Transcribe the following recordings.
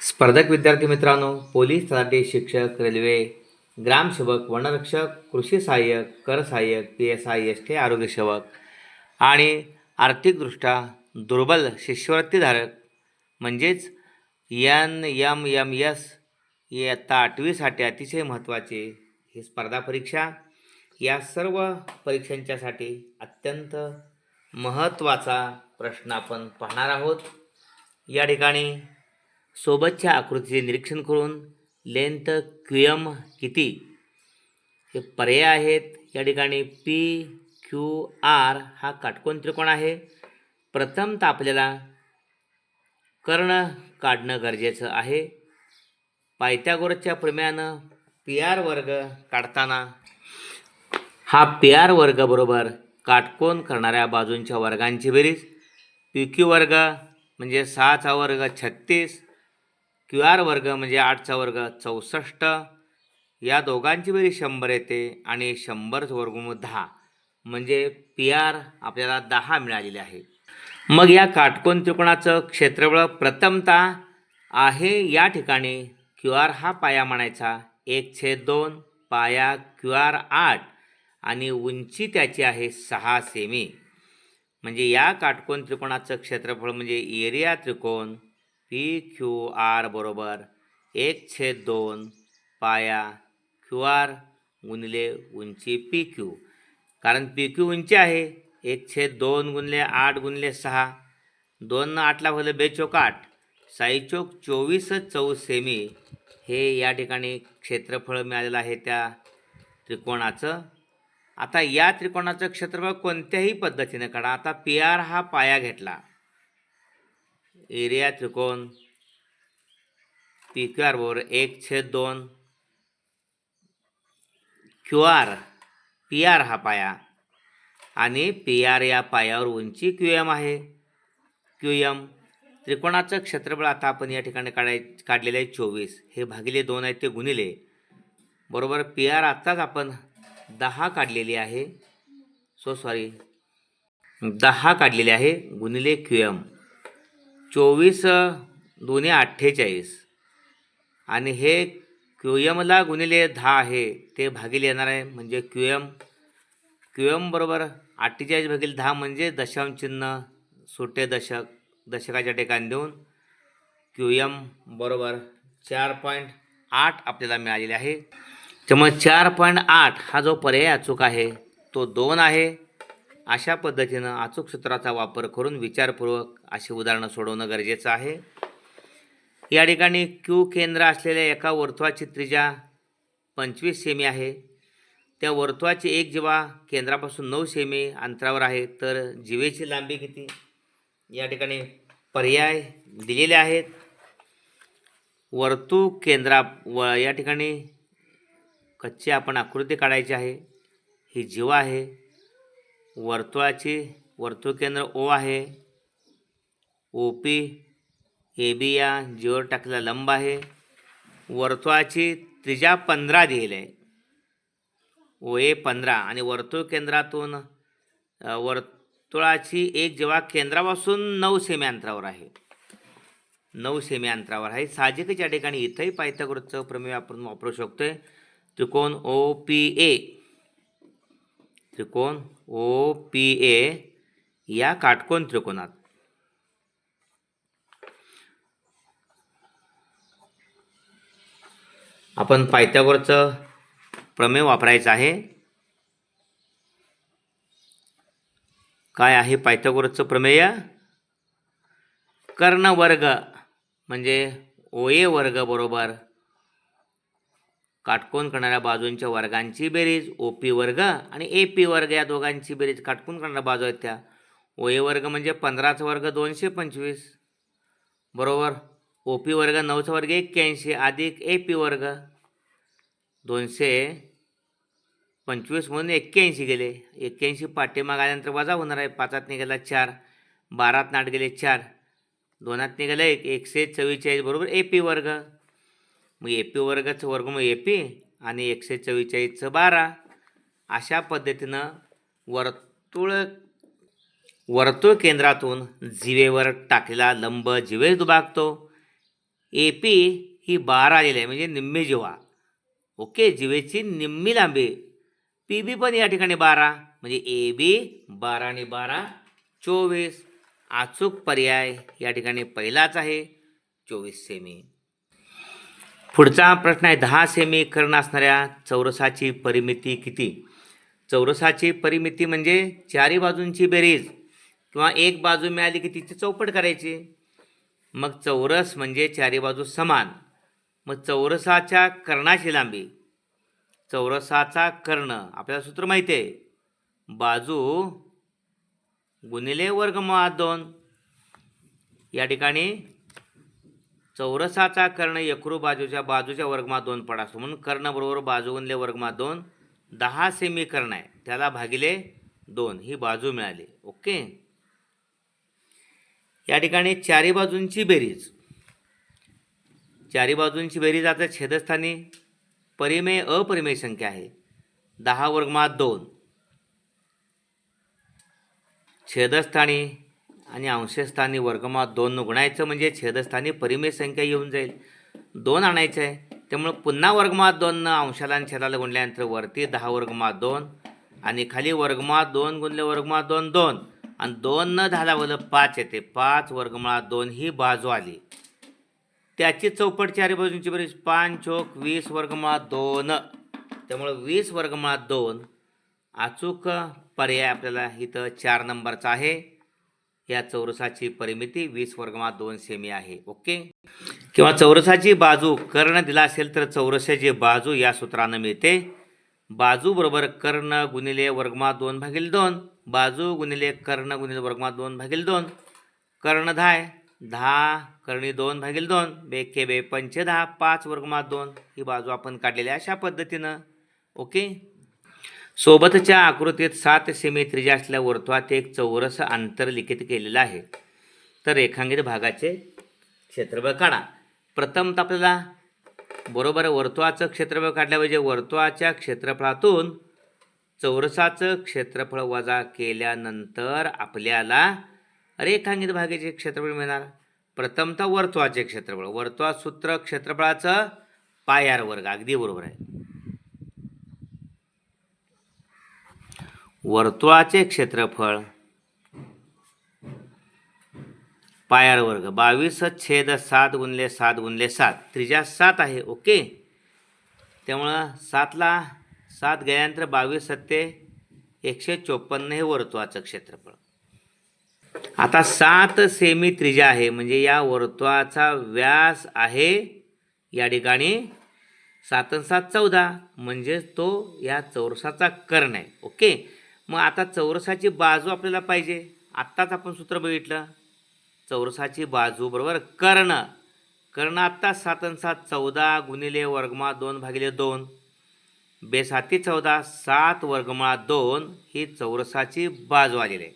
स्पर्धक विद्यार्थी मित्रांनो पोलीस तलाठी शिक्षक रेल्वे ग्रामसेवक वनरक्षक कृषी सहाय्यक कर सहाय्यक P S I S T आरोग्य सेवक आणि आर्थिकदृष्ट्या दुर्बल शिष्यवृत्तीधारक म्हणजेच एन एम एम एस इयत्ता आठवीसाठी अतिशय महत्त्वाचे ही स्पर्धा परीक्षा. या सर्व परीक्षांच्यासाठी अत्यंत महत्त्वाचा प्रश्न आपण पाहणार आहोत. या ठिकाणी सोबतच्या आकृतीचे निरीक्षण करून लेंथ क्यू किती? हे पर्याय आहेत. या ठिकाणी पी क्यू आर हा काटकोन त्रिकोण आहे. प्रथमतः आपल्याला कर्ण काढणं गरजेचं आहे. पायथ्यागोरच्या प्रमेयानं पी आर वर्ग काढताना हा पी आर वर्ग बरोबर काटकोन करणाऱ्या बाजूंच्या वर्गांची बेरीज. पी क्यू वर्ग म्हणजे सहाचा वर्ग छत्तीस. क्यू आर वर्ग म्हणजे आठचा वर्ग चौसष्ट या दोघांची बेरीज शंभर येते आणि शंभरच वर्गमूळ दहा म्हणजे पी आर आपल्याला दहा मिळालेले आहे. मग या काटकोन त्रिकोणाचं क्षेत्रफळ प्रथमता आहे या ठिकाणी. क्यू आर हा पाया म्हणायचा. एक छेद दोन पाया क्यू आर आठ आणि उंची त्याची आहे सहा सेमी. म्हणजे या काटकोन त्रिकोणाचं क्षेत्रफळ म्हणजे एरिया त्रिकोण पी क्यू आर बरोबर एक छेद दोन पाया क्यू आर गुणिले उंची पी क्यू. कारण पी क्यू उंची आहे एक छेद दोन गुणले आठ गुणले सहा. दोन आठला भलं बेचोक आठ. साईचोक चोवीस चौ सेमी. हे या ठिकाणी क्षेत्रफळ मिळालेलं आहे त्या त्रिकोणाचं. आता या त्रिकोणाचं क्षेत्रफळ कोणत्याही पद्धतीने काढा. आता पी आर हा पाया घेतला. एरिया त्रिकोण पी क्यू आर बरोबर एक छेद दोन क्यू आर पी आर हा पाया आणि पी आर या पायावर उंची क्यू एम आहे क्यू एम त्रिकोणाचं क्षेत्रफळ आता आपण या ठिकाणी काढाय काढलेलं आहे चोवीस. हे भागिले दोन आहेत ते गुणिले. बरोबर पी आर आत्ताच आपण दहा काढलेली आहे. सो सॉरी दहा काढलेली आहे गुणिले क्यू एम चोवीस दोन्ही अठ्ठेचाळीस. आणि हे क्यू एमला गुणिले दहा आहे ते भागिले येणार आहे म्हणजे क्यू एम क्यू एम बरोबर अठ्ठेचाळीस भागील दहा म्हणजे दशांश सुटे दशक दशकाच्या ठिकाणी देऊन क्यू एम बरोबर चार पॉईंट आठ आपल्याला मिळालेले आहे. त्यामुळे चार पॉईंट आठ हा जो पर्याय अचूक आहे तो दोन आहे. अशा पद्धतीनं अचूक सूत्राचा वापर करून विचारपूर्वक अशी उदाहरणं सोडवणं गरजेचं आहे. या ठिकाणी क्यू केंद्र असलेल्या एका वर्तुळाची त्रिजा पंचवीस सेमी आहे. त्या वर्तुळाची एक जीवा केंद्रापासून नऊ सेमी अंतरावर आहे. तर जीवेची लांबी किती? या ठिकाणी पर्याय दिलेले आहेत. वर्तुळ केंद्रा व या ठिकाणी कच्ची आपण आकृती काढायची आहे. ही जीवा आहे. वर्तुळाची वर्तुळ केंद्र ओ आहे. ओ पी ए बी या जीवर टाकलेला लंब आहे. वर्तुळाची त्रिजा पंधरा दिलेली आहे. ओ ए पंधरा आणि वर्तुळ केंद्रातून वर्तुळाची एक जेव्हा केंद्रापासून नऊ सेमी अंतरावर आहे. नऊ सेमी अंतरावर आहे. साहजिकच या ठिकाणी इथंही पायथागोरसचं प्रमेय आपण वापरू शकतो आहे त्रिकोण ओ पी ए त्रिकोण ओ पी ए या काटकोन त्रिकोणात. आपण पायथागोरसचं प्रमेय वापरायचं आहे. काय आहे पायथ्यागोरचं प्रमेय? कर्ण वर्ग म्हणजे ओ ए वर्ग बरोबर काटकोन करणाऱ्या बाजूंच्या वर्गांची बेरीज ओ पी वर्ग आणि ए पी वर्ग या दोघांची बेरीज काटकोन करणाऱ्या बाजू आहेत त्या. ओ ए वर्ग म्हणजे पंधराचा वर्ग दोनशे पंचवीस. बरोबर? ओ पी वर्ग नऊचा वर्ग एक्क्याऐंशी अधिक ए पी वर्ग दोनशे पंचवीस म्हणून एक्क्याऐंशी गेले. एक्क्याऐंशी पाठीमाग आल्यानंतर वजा होणार आहे. पाचात निघाला चार बारात नाट गेले चार दोनात निघालं एक एकशे चव्वेचाळीस बरोबर? ए पी वर्ग. मग ए पी वर्गाचं वर्ग मग ए पी आणि एकशे चव्वेचाळीसचं बारा. अशा पद्धतीनं वर्तुळ वर्तुळ केंद्रातून जिवेवर टाकलेला लंब जिवे दुभागतो. ए पी ही बारा आलेली आहे म्हणजे निम्मी जिवा. ओके जिवेची निम्मी लांबी. पी बी पण या ठिकाणी बारा म्हणजे ए बी बारा आणि बारा चोवीस. अचूक पर्याय या ठिकाणी पहिलाच आहे चोवीस सेमी. पुढचा प्रश्न आहे दहा सेमी कर्ण असणाऱ्या चौरसाची परिमिती किती? चौरसाची परिमिती म्हणजे चारी बाजूंची बेरीज किंवा एक बाजू मिळाली की तिची चौपट करायची. मग चौरस म्हणजे चारी बाजू समान. मग चौरसाच्या कर्णाची लांबी. चौरसाचा कर्ण आपल्याला सूत्र माहिती आहे. बाजू गुणिले वर्गमुळात दोन. या ठिकाणी चौरसाचा कर्ण एकरू बाजूच्या बाजूच्या वर्गमात दोन पड असतो म्हणून कर्णबरोबर बाजू गुणले वर्गमात दोन दहा सेमी कर्ण आहे. त्याला भागिले दोन. ही बाजू मिळाली. ओके? या ठिकाणी चारी बाजूंची बेरीज. चारी बाजूंची बेरीज आता छेदस्थानी. परिमेय अपरिमेय संख्या आहे. दहा वर्गमात दोन. छेदस्थानी. आणि अंशस्थानी वर्गमात दोन गुणायचं म्हणजे छेदस्थानी परिमेय संख्या येऊन जाईल. दोन आणायचं आहे. त्यामुळं पुन्हा वर्गमात दोन अंशाला आणि छेदाला गुणल्यानंतर वरती दहा वर्गमात दोन आणि खाली वर्गमात दोन गुणले वर्गमात दोन दोन. आणि दोन न दहाला बोल पाच येते. पाच वर्गमात दोन ही बाजू आली. त्याची चौपट चारी बाजूंची बरीच. पाच चोक वीस वर्गमात दोन. त्यामुळं वीस वर्गमात दोन. अचूक पर्याय आपल्याला इथं चार नंबरचा आहे. या चौरसाची परिमिती वीस वर्गमा दोन सेमी आहे ओके? किंवा चौरसाची बाजू कर्ण दिला असेल तर चौरसाची बाजू या सूत्रानं मिळते. बाजू बरोबर कर्ण गुणिले वर्गमा दोन भागील दोन. बाजू गुणिले कर्ण गुणिले वर्गमा दोन भागील दोन. कर्ण दहा दहा कर्णी दोन भागील दोन. बेके बे पंच दहा पाच वर्गमात दोन. ही बाजू आपण काढलेली अशा पद्धतीनं ओके? सोबतच्या आकृतीत सात सेमी त्रिज्या असल्या वर्तुळात एक चौरस आंतरलिखित केलेलं आहे. तर रेखांकित भागाचे क्षेत्रफळ काढा. प्रथम तर आपल्याला बरोबर वर्तुळाचं क्षेत्रफळ काढल्या पाहिजे. वर्तुळाच्या क्षेत्रफळातून चौरसाचं क्षेत्रफळ वजा केल्यानंतर आपल्याला रेखांकित भागाचे क्षेत्रफळ मिळणार. प्रथमतः वर्तुळाचे क्षेत्रफळ. वर्तुळात सूत्र क्षेत्रफळाचं पायार वर्ग. अगदी बरोबर आहे. वर्तुळाचे क्षेत्रफळ. पायार वर्ग. बावीस छेद सात गुणले सात गुणले सात. त्रिजा सात आहे. ओके? त्यामुळं सातला सात गेल्यानंतर बावीस सत्ते एकशे चोपन्न हे वर्तुळाचं क्षेत्रफळ. आता सात सेमी त्रिजा आहे. म्हणजे या वर्तुळाचा व्यास आहे या ठिकाणी सात सात चौदा. म्हणजेच तो या चौरसाचा कर्ण आहे. ओके? मग आता चौरसाची बाजू आपल्याला पाहिजे. आत्ताच आपण सूत्र बघितलं. चौरसाची बाजू बरोबर? कर्ण. कर्ण आत्ता सात आणि सात चौदा गुणिले वर्गमा दोन भागिले दोन. बेसाती चौदा सात वर्गमा दोन ही चौरसाची बाजू आलेली आहे.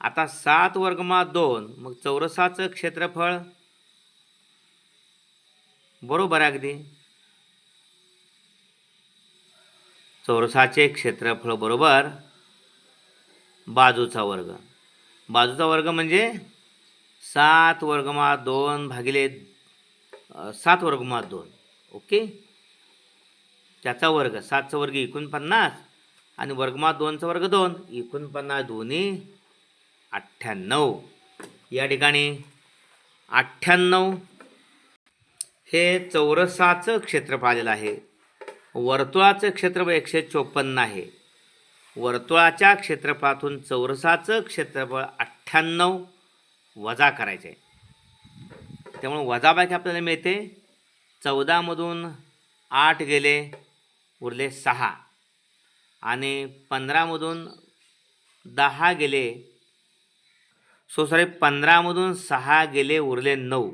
आता सात वर्गमा दोन मग चौरसाचं क्षेत्रफळ? बरोबर आहे अगदी. चौरसाचे क्षेत्रफळ बरोबर? बाजूचा वर्ग. बाजूचा वर्ग म्हणजे सात वर्गमा दोन भागिले सात वर्गमा दोन. ओके? त्याचा वर्ग सातचा वर्ग एकोणपन्नास आणि वर्गमा दोनचा वर्ग दोन. एकोणपन्नास दोन्ही अठ्ठ्याण्णव. या ठिकाणी अठ्ठ्याण्णव हे चौरसाचं क्षेत्रफळ आलेलं आहे. वर्तुळाचं क्षेत्रफळ एकशे चोपन्न आहे. वर्तुळाच्या क्षेत्रफळातून चौरसाचं क्षेत्रफळ अठ्ठ्याण्णव वजा करायचे आहे त्यामुळे वजाबाकी आपल्याला मिळते. चौदामधून आठ गेले उरले सहा. आणि पंधरामधून दहा गेले सो सॉरी पंधरामधून सहा गेले उरले नऊ.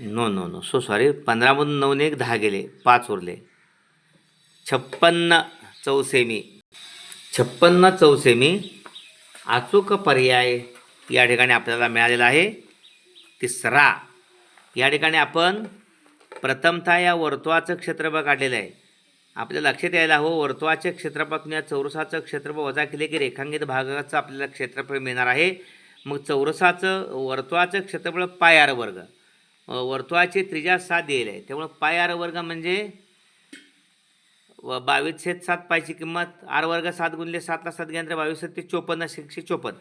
No no no so sorry पंधरामधून नऊ ने एक दहा गेले पाच उरले. छप्पन्न चौसेमी. छप्पन्न चौसेमी अचूक पर्याय या ठिकाणी आपल्याला मिळालेला आहे. तिसरा या ठिकाणी आपण प्रथमतः या वर्तुळाचं क्षेत्रफळ काढलेलं आहे. आपल्या लक्षात यायला हो वर्तुळाचे क्षेत्रफळातून या चौरसाचं क्षेत्रफळ वजा केले की रेखांकित भागाचं आपल्याला क्षेत्रफळ मिळणार आहे. मग चौरसाचं वर्तुळाचं क्षेत्रफळ पायार वर्ग. अ, वर्तुळाची त्रिज्या सात दिलेलं आहे. त्यामुळे पाय आर वर्ग म्हणजे व बावीस छेद सात पायची किंमत आर वर्ग सात गुणले सातला सात गेंद्र बावीस ते चोपन्न एकशे चोपन्न.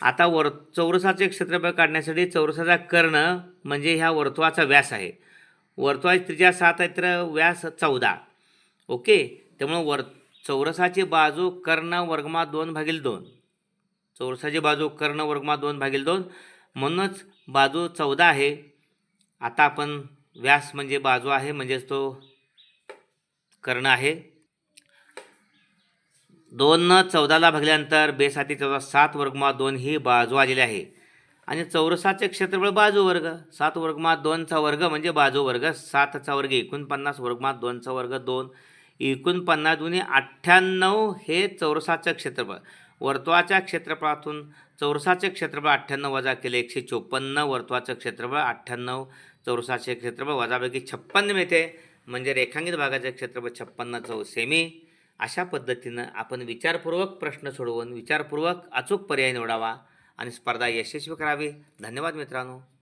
आता वर चौरसाचे क्षेत्रफळ काढण्यासाठी चौरसाचा कर्ण म्हणजे ह्या वर्तुळाचा व्यास आहे. वर्तुळाची त्रिज्या सात आहे तर व्यास चौदा. ओके? त्यामुळं वर चौरसाची बाजू कर्ण वर्गमा दोन भागील दोन. चौरसाची बाजू कर्ण वर्गमा दोन भागील दोन. म्हणूनच बाजू चौदा आहे. आता आपण व्यास म्हणजे बाजू आहे म्हणजेच तो करणं आहे. दोन चौदाला भागल्यानंतर बेसाती चौदा सात वर्गमा दोन ही बाजू आलेली आहे. आणि चौरसाचे क्षेत्रफळ बाजू वर्ग सात वर्गमा दोनचा वर्ग म्हणजे बाजू वर्ग सातचा वर्ग एकोणपन्नास वर्गमा दोनचा वर्ग दोन एकोणपन्नास दुनी अठ्ठ्याण्णव हे चौरसाचं क्षेत्रफळ. वर्तुळाच्या क्षेत्रफळातून चौरसाचे क्षेत्रफळ अठ्ठ्याण्णव वजा केले एकशे चोपन्न वर्तुळाचं क्षेत्रफळ अठ्ठ्याण्णव चौरसाचे क्षेत्रफळ वजापैकी छप्पन्न मिळते. म्हणजे रेखांकित भागाचे क्षेत्रफळ छप्पन्न चौ हो, सेमी. अशा पद्धतीनं आपण विचारपूर्वक प्रश्न सोडवून विचारपूर्वक अचूक पर्याय निवडावा आणि स्पर्धा यशस्वी करावी. धन्यवाद मित्रांनो.